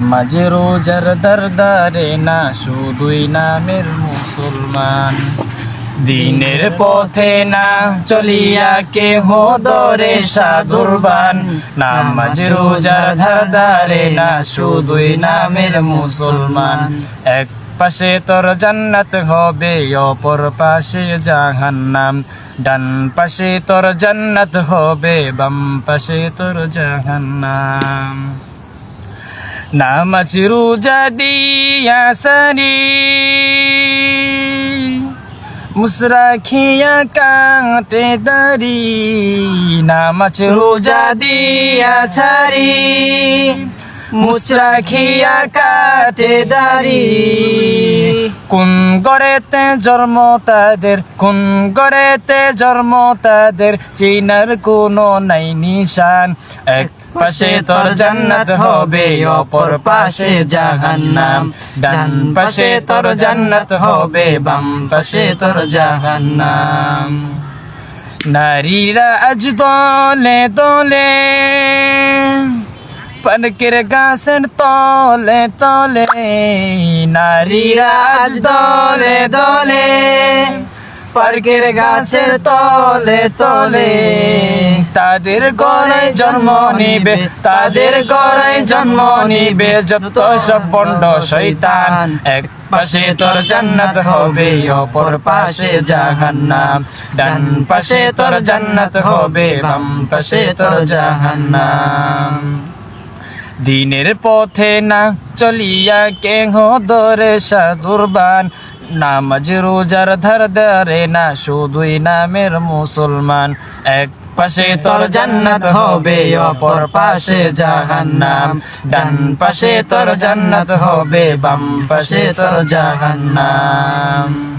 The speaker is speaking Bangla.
মাঝে রোজার দরদারে না, শুধুই নামের মুসলমান। দিনের পথে না চলিয়া কে দরে সাধুরবান নামাজ রোজার ধারদারে না, শুধুই নামের মুসলমান। এক পাশে তোর জান্নাত হবে, অপর পাশে জাহান্নাম। ডান পাশে তোর জান্নাত হবে, বাম পাশে তোর জাহান্নাম। নামাজ রোজা দিয়া সারি মুসরা খিয়া কাটে দারি নামাজ রোজা দিয়া সারি মুসরা খিয়া কাটে দারি কোন গড়েতে জন্ম তাদের, কোন গড়েতে জন্ম তাদের, চিনার কোনো নাই নিশান। এক পাশে তোর জান্নাত হবে, অপর পাশে জাহান্নাম। ডান পাশে তোর জান্নাত হবে, বাম পাশে তোর জাহান্নাম। নারীরা আজ দলে দলে, পানকের গাছের তলে তলে, নারীরা আজ দলে দলে পার্কের গাছের তলে তলে। তাদের গড়ায় জন্ম নিবে, তাদের গড়ায় জন্ম নিবে, যত সব বন্ড শৈতান এক পাশে তোর জান্নাত হবে, অপর পাশে জাহান্নাম। ডান পাশে তোর জান্নাত হবে, বাম পাশে তোর জাহান্নাম। দিনের পথে না চলিয়া কেহ দরে সাধুরবান নামাজ রোজার ধর ধরে না, শুধুই নামের মুসলমান। এক পাশে তোর জান্নাত হবে, অপর পাশে জাহান্নাম। ডান পাশে তোর জান্নাত হবে, বাম পাশে তোর জাহান্নাম।